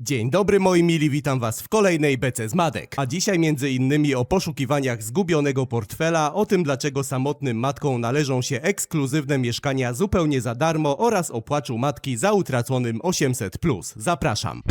Dzień dobry moi mili, witam was w kolejnej Bece z Madek. A dzisiaj między innymi o poszukiwaniach zgubionego portfela, o tym dlaczego samotnym matkom należą się ekskluzywne mieszkania zupełnie za darmo oraz o płaczu matki za utraconym 800+. Zapraszam.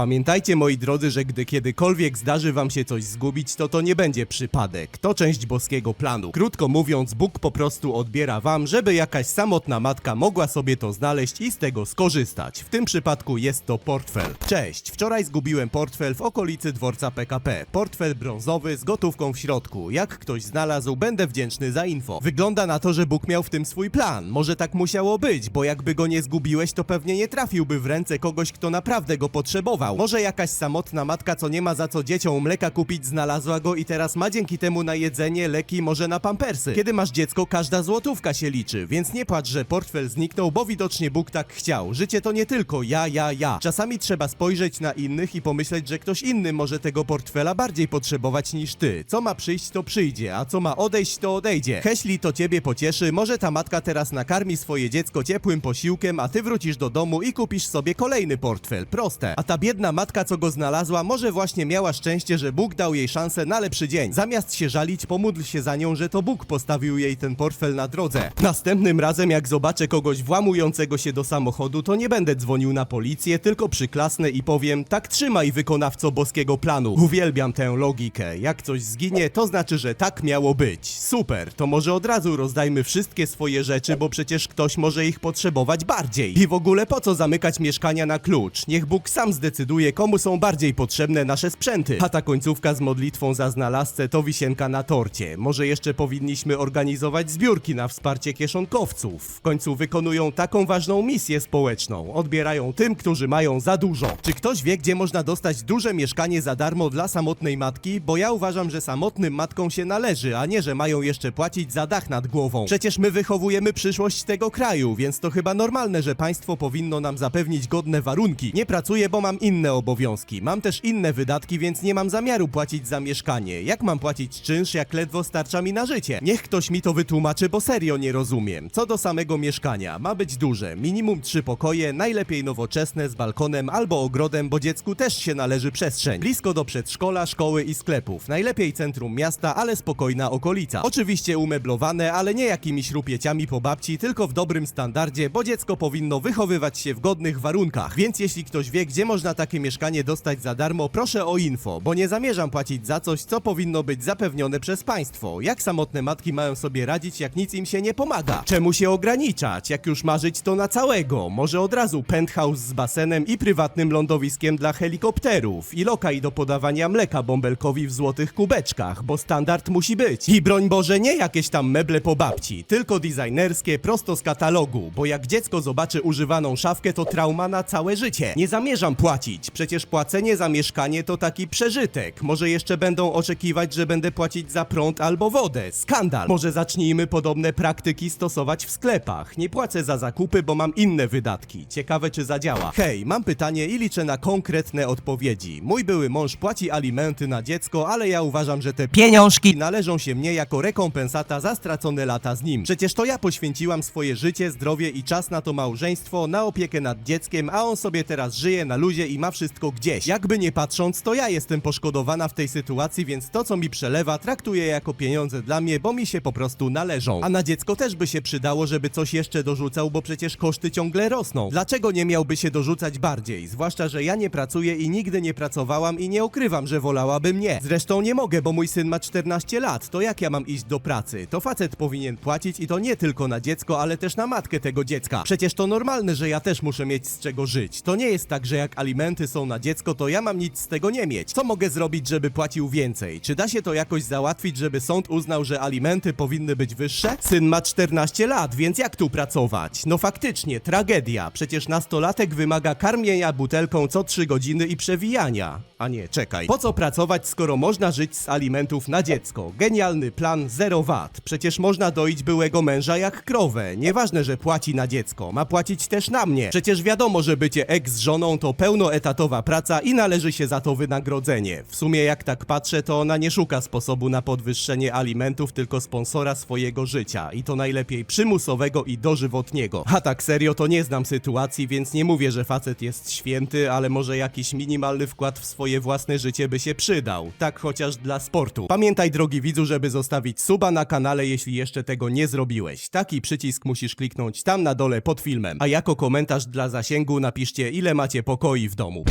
Pamiętajcie moi drodzy, że gdy kiedykolwiek zdarzy wam się coś zgubić, to to nie będzie przypadek. To część boskiego planu. Krótko mówiąc, Bóg po prostu odbiera wam, żeby jakaś samotna matka mogła sobie to znaleźć i z tego skorzystać. W tym przypadku jest to portfel. Cześć, wczoraj zgubiłem portfel w okolicy dworca PKP. Portfel brązowy z gotówką w środku. Jak ktoś znalazł, będę wdzięczny za info. Wygląda na to, że Bóg miał w tym swój plan. Może tak musiało być, bo jakby go nie zgubiłeś, to pewnie nie trafiłby w ręce kogoś, kto naprawdę go potrzebował. Może jakaś samotna matka, co nie ma za co dzieciom mleka kupić, znalazła go i teraz ma dzięki temu na jedzenie, leki, może na pampersy. Kiedy masz dziecko, każda złotówka się liczy, więc nie płacz, że portfel zniknął, bo widocznie Bóg tak chciał. Życie to nie tylko ja, ja, ja. Czasami trzeba spojrzeć na innych i pomyśleć, że ktoś inny może tego portfela bardziej potrzebować niż ty. Co ma przyjść, to przyjdzie, a co ma odejść, to odejdzie. Heśli to ciebie pocieszy, może ta matka teraz nakarmi swoje dziecko ciepłym posiłkiem, a ty wrócisz do domu i kupisz sobie kolejny portfel. Proste. A ta biedna matka, co go znalazła, może właśnie miała szczęście, że Bóg dał jej szansę na lepszy dzień. Zamiast się żalić, pomódl się za nią, że to Bóg postawił jej ten portfel na drodze. Następnym razem, jak zobaczę kogoś włamującego się do samochodu, to nie będę dzwonił na policję, tylko przyklasnę i powiem, tak trzymaj wykonawco boskiego planu. Uwielbiam tę logikę. Jak coś zginie, to znaczy, że tak miało być. Super, to może od razu rozdajmy wszystkie swoje rzeczy, bo przecież ktoś może ich potrzebować bardziej. I w ogóle po co zamykać mieszkania na klucz? Niech Bóg sam zdecyduje, komu są bardziej potrzebne nasze sprzęty. A ta końcówka z modlitwą za znalazcę to wisienka na torcie. Może jeszcze powinniśmy organizować zbiórki na wsparcie kieszonkowców. W końcu wykonują taką ważną misję społeczną. Odbierają tym, którzy mają za dużo. Czy ktoś wie, gdzie można dostać duże mieszkanie za darmo dla samotnej matki? Bo ja uważam, że samotnym matkom się należy, a nie, że mają jeszcze płacić za dach nad głową. Przecież my wychowujemy przyszłość tego kraju, więc to chyba normalne, że państwo powinno nam zapewnić godne warunki. Nie pracuję, bo mam inne obowiązki. Mam też inne wydatki, więc nie mam zamiaru płacić za mieszkanie. Jak mam płacić czynsz, jak ledwo starcza mi na życie? Niech ktoś mi to wytłumaczy, bo serio nie rozumiem. Co do samego mieszkania, ma być duże, minimum trzy pokoje, najlepiej nowoczesne z balkonem albo ogrodem, bo dziecku też się należy przestrzeń. Blisko do przedszkola, szkoły i sklepów. Najlepiej centrum miasta, ale spokojna okolica. Oczywiście umeblowane, ale nie jakimiś rupieciami po babci, tylko w dobrym standardzie, bo dziecko powinno wychowywać się w godnych warunkach. Więc jeśli ktoś wie, gdzie można takie mieszkanie dostać za darmo, proszę o info, bo nie zamierzam płacić za coś, co powinno być zapewnione przez państwo. Jak samotne matki mają sobie radzić, jak nic im się nie pomaga? Czemu się ograniczać? Jak już marzyć, to na całego. Może od razu penthouse z basenem i prywatnym lądowiskiem dla helikopterów i lokaj do podawania mleka bąbelkowi w złotych kubeczkach, bo standard musi być. I broń Boże, nie jakieś tam meble po babci, tylko designerskie prosto z katalogu, bo jak dziecko zobaczy używaną szafkę, to trauma na całe życie. Nie zamierzam płacić, przecież płacenie za mieszkanie to taki przeżytek. Może jeszcze będą oczekiwać, że będę płacić za prąd albo wodę. Skandal. Może zacznijmy podobne praktyki stosować w sklepach. Nie płacę za zakupy, bo mam inne wydatki. Ciekawe, czy zadziała. Hej, mam pytanie i liczę na konkretne odpowiedzi. Mój były mąż płaci alimenty na dziecko, ale ja uważam, że te pieniążki należą się mnie jako rekompensata za stracone lata z nim. Przecież to ja poświęciłam swoje życie, zdrowie i czas na to małżeństwo, na opiekę nad dzieckiem, a on sobie teraz żyje na luzie i ma wszystko gdzieś. Jakby nie patrząc, to ja jestem poszkodowana w tej sytuacji, więc to, co mi przelewa, traktuję jako pieniądze dla mnie, bo mi się po prostu należą. A na dziecko też by się przydało, żeby coś jeszcze dorzucał, bo przecież koszty ciągle rosną. Dlaczego nie miałby się dorzucać bardziej? Zwłaszcza, że ja nie pracuję i nigdy nie pracowałam i nie ukrywam, że wolałabym nie. Zresztą nie mogę, bo mój syn ma 14 lat. To jak ja mam iść do pracy? To facet powinien płacić i to nie tylko na dziecko, ale też na matkę tego dziecka. Przecież to normalne, że ja też muszę mieć z czego żyć. To nie jest tak, że jak alimenty są na dziecko, to ja mam nic z tego nie mieć. Co mogę zrobić, żeby płacił więcej? Czy da się to jakoś załatwić, żeby sąd uznał, że alimenty powinny być wyższe? Syn ma 14 lat, więc jak tu pracować? No faktycznie, tragedia. Przecież nastolatek wymaga karmienia butelką co 3 godziny i przewijania. A nie, czekaj. Po co pracować, skoro można żyć z alimentów na dziecko? Genialny plan 0 wat. Przecież można doić byłego męża jak krowę. Nieważne, że płaci na dziecko, ma płacić też na mnie. Przecież wiadomo, że bycie ex-żoną to etatowa praca i należy się za to wynagrodzenie. W sumie jak tak patrzę, to ona nie szuka sposobu na podwyższenie alimentów, tylko sponsora swojego życia. I to najlepiej przymusowego i dożywotniego. A tak serio, to nie znam sytuacji, więc nie mówię, że facet jest święty, ale może jakiś minimalny wkład w swoje własne życie by się przydał. Tak chociaż dla sportu. Pamiętaj, drogi widzu, żeby zostawić suba na kanale, jeśli jeszcze tego nie zrobiłeś. Taki przycisk musisz kliknąć tam na dole pod filmem. A jako komentarz dla zasięgu napiszcie, ile macie pokoi w. domu.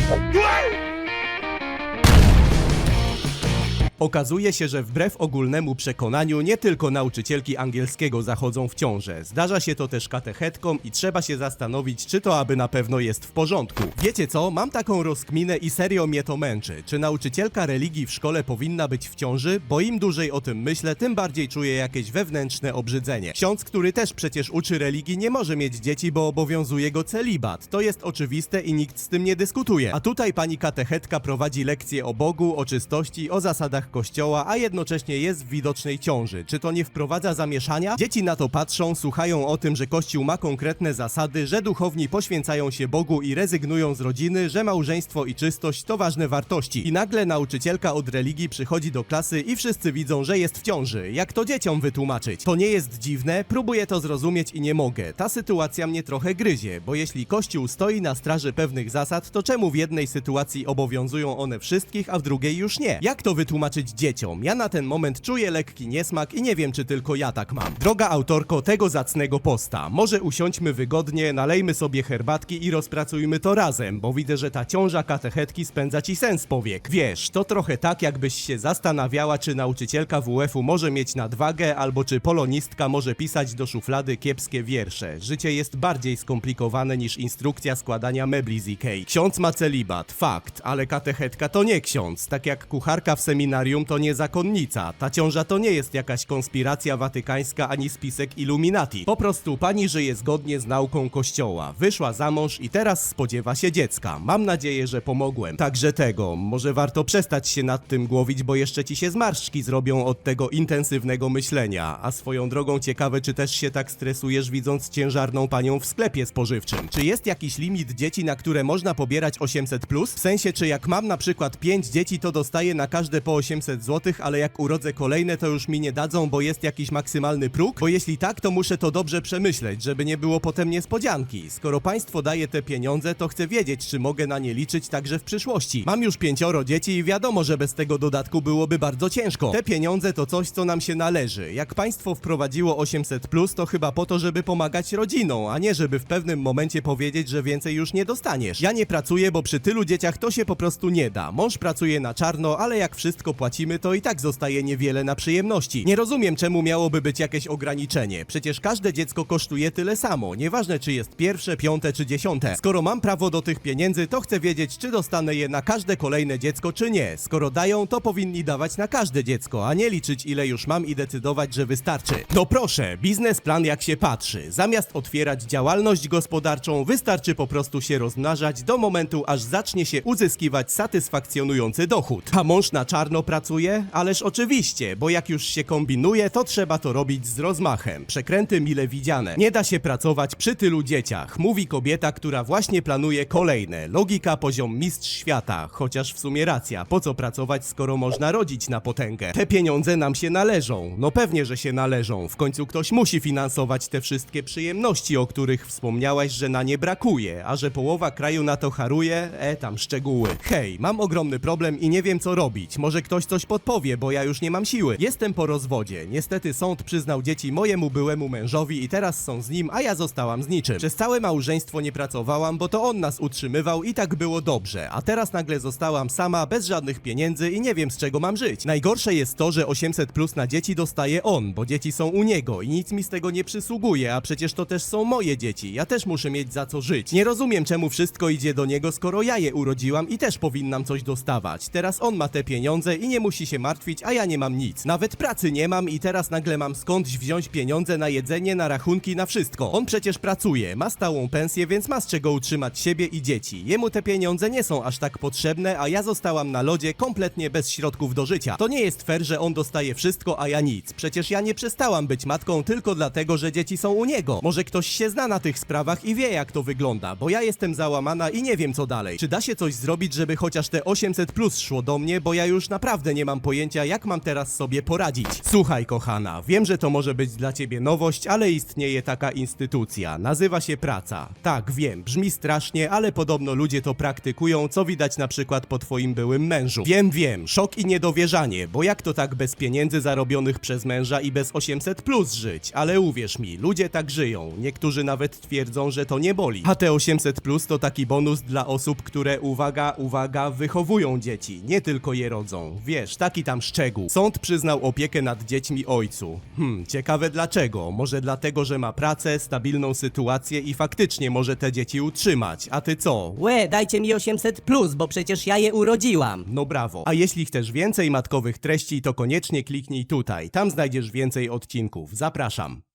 Okazuje się, że wbrew ogólnemu przekonaniu nie tylko nauczycielki angielskiego zachodzą w ciążę. Zdarza się to też katechetkom i trzeba się zastanowić, czy to aby na pewno jest w porządku. Wiecie co? Mam taką rozkminę i serio mnie to męczy. Czy nauczycielka religii w szkole powinna być w ciąży? Bo im dłużej o tym myślę, tym bardziej czuję jakieś wewnętrzne obrzydzenie. Ksiądz, który też przecież uczy religii, nie może mieć dzieci, bo obowiązuje go celibat. To jest oczywiste i nikt z tym nie dyskutuje. A tutaj pani katechetka prowadzi lekcje o Bogu, o czystości, o zasadach kościoła, a jednocześnie jest w widocznej ciąży. Czy to nie wprowadza zamieszania? Dzieci na to patrzą, słuchają o tym, że kościół ma konkretne zasady, że duchowni poświęcają się Bogu i rezygnują z rodziny, że małżeństwo i czystość to ważne wartości. I nagle nauczycielka od religii przychodzi do klasy i wszyscy widzą, że jest w ciąży. Jak to dzieciom wytłumaczyć? To nie jest dziwne? Próbuję to zrozumieć i nie mogę. Ta sytuacja mnie trochę gryzie, bo jeśli kościół stoi na straży pewnych zasad, to czemu w jednej sytuacji obowiązują one wszystkich, a w drugiej już nie? Jak to wytłumaczyć dzieciom? Ja na ten moment czuję lekki niesmak i nie wiem, czy tylko ja tak mam. Droga autorko tego zacnego posta, może usiądźmy wygodnie, nalejmy sobie herbatki i rozpracujmy to razem, bo widzę, że ta ciąża katechetki spędza ci sens powiek. Wiesz, to trochę tak, jakbyś się zastanawiała, czy nauczycielka WF-u może mieć nadwagę, albo czy polonistka może pisać do szuflady kiepskie wiersze. Życie jest bardziej skomplikowane niż instrukcja składania mebli z Ikei. Ksiądz ma celibat, fakt, ale katechetka to nie ksiądz. Tak jak kucharka w seminarium to nie zakonnica. Ta ciąża to nie jest jakaś konspiracja watykańska ani spisek Illuminati. Po prostu pani żyje zgodnie z nauką kościoła. Wyszła za mąż i teraz spodziewa się dziecka. Mam nadzieję, że pomogłem. Także tego, może warto przestać się nad tym głowić, bo jeszcze ci się zmarszczki zrobią od tego intensywnego myślenia. A swoją drogą ciekawe, czy też się tak stresujesz widząc ciężarną panią w sklepie spożywczym. Czy jest jakiś limit dzieci, na które można pobierać 800+? Plus? W sensie, czy jak mam na przykład 5 dzieci, to dostaję na każde po 800 zł, ale jak urodzę kolejne, to już mi nie dadzą, bo jest jakiś maksymalny próg? Bo jeśli tak, to muszę to dobrze przemyśleć, żeby nie było potem niespodzianki. Skoro państwo daje te pieniądze, to chcę wiedzieć, czy mogę na nie liczyć także w przyszłości. Mam już pięcioro dzieci i wiadomo, że bez tego dodatku byłoby bardzo ciężko. Te pieniądze to coś, co nam się należy. Jak państwo wprowadziło 800, plus, to chyba po to, żeby pomagać rodzinom, a nie żeby w pewnym momencie powiedzieć, że więcej już nie dostaniesz. Ja nie pracuję, bo przy tylu dzieciach to się po prostu nie da. Mąż pracuje na czarno, ale jak wszystko płacimy, to i tak zostaje niewiele na przyjemności. Nie rozumiem, czemu miałoby być jakieś ograniczenie. Przecież każde dziecko kosztuje tyle samo. Nieważne, czy jest pierwsze, piąte czy dziesiąte. Skoro mam prawo do tych pieniędzy, to chcę wiedzieć, czy dostanę je na każde kolejne dziecko, czy nie. Skoro dają, to powinni dawać na każde dziecko, a nie liczyć, ile już mam i decydować, że wystarczy. No proszę, biznesplan jak się patrzy. Zamiast otwierać działalność gospodarczą, wystarczy po prostu się rozmnażać do momentu, aż zacznie się uzyskiwać satysfakcjonujący dochód. A mąż na czarno pracuje? Ależ oczywiście, bo jak już się kombinuje, to trzeba to robić z rozmachem. Przekręty mile widziane. Nie da się pracować przy tylu dzieciach, mówi kobieta, która właśnie planuje kolejne. Logika poziom mistrz świata, chociaż w sumie racja. Po co pracować, skoro można rodzić na potęgę? Te pieniądze nam się należą. No pewnie, że się należą. W końcu ktoś musi finansować te wszystkie przyjemności, o których wspomniałaś, że na nie brakuje, a że połowa kraju na to haruje, e tam szczegóły. Hej, mam ogromny problem i nie wiem co robić. Może ktoś coś podpowie, bo ja już nie mam siły. Jestem po rozwodzie. Niestety sąd przyznał dzieci mojemu byłemu mężowi i teraz są z nim, a ja zostałam z niczym. Przez całe małżeństwo nie pracowałam, bo to on nas utrzymywał i tak było dobrze, a teraz nagle zostałam sama, bez żadnych pieniędzy i nie wiem z czego mam żyć. Najgorsze jest to, że 800 plus na dzieci dostaje on, bo dzieci są u niego i nic mi z tego nie przysługuje, a przecież to też są moje dzieci. Ja też muszę mieć za co żyć. Nie rozumiem czemu wszystko idzie do niego, skoro ja je urodziłam i też powinnam coś dostawać. Teraz on ma te pieniądze i nie musi się martwić, a ja nie mam nic. Nawet pracy nie mam i teraz nagle mam skądś wziąć pieniądze na jedzenie, na rachunki, na wszystko. On przecież pracuje, ma stałą pensję, więc ma z czego utrzymać siebie i dzieci. Jemu te pieniądze nie są aż tak potrzebne, a ja zostałam na lodzie kompletnie bez środków do życia. To nie jest fair, że on dostaje wszystko, a ja nic. Przecież ja nie przestałam być matką tylko dlatego, że dzieci są u niego. Może ktoś się zna na tych sprawach i wie jak to wygląda, bo ja jestem załamana i nie wiem co dalej. Czy da się coś zrobić, żeby chociaż te 800 plus szło do mnie, bo ja już naprawdę nie mam pojęcia jak mam teraz sobie poradzić. Słuchaj kochana, wiem, że to może być dla ciebie nowość, ale istnieje taka instytucja. Nazywa się praca. Tak, wiem, brzmi strasznie, ale podobno ludzie to praktykują, co widać na przykład po twoim byłym mężu. Wiem, wiem, szok i niedowierzanie, bo jak to tak bez pieniędzy zarobionych przez męża i bez 800 plus żyć? Ale uwierz mi, ludzie tak żyją. Niektórzy nawet twierdzą, że to nie boli. A te 800 plus to taki bonus dla osób, które, uwaga, uwaga, wychowują dzieci, nie tylko je rodzą. Wiesz, taki tam szczegół. Sąd przyznał opiekę nad dziećmi ojcu. Hmm, ciekawe dlaczego. Może dlatego, że ma pracę, stabilną sytuację i faktycznie może te dzieci utrzymać. A ty co? Łe, dajcie mi 800 plus, bo przecież ja je urodziłam. No brawo. A jeśli chcesz więcej matkowych treści, to koniecznie kliknij tutaj. Tam znajdziesz więcej odcinków. Zapraszam.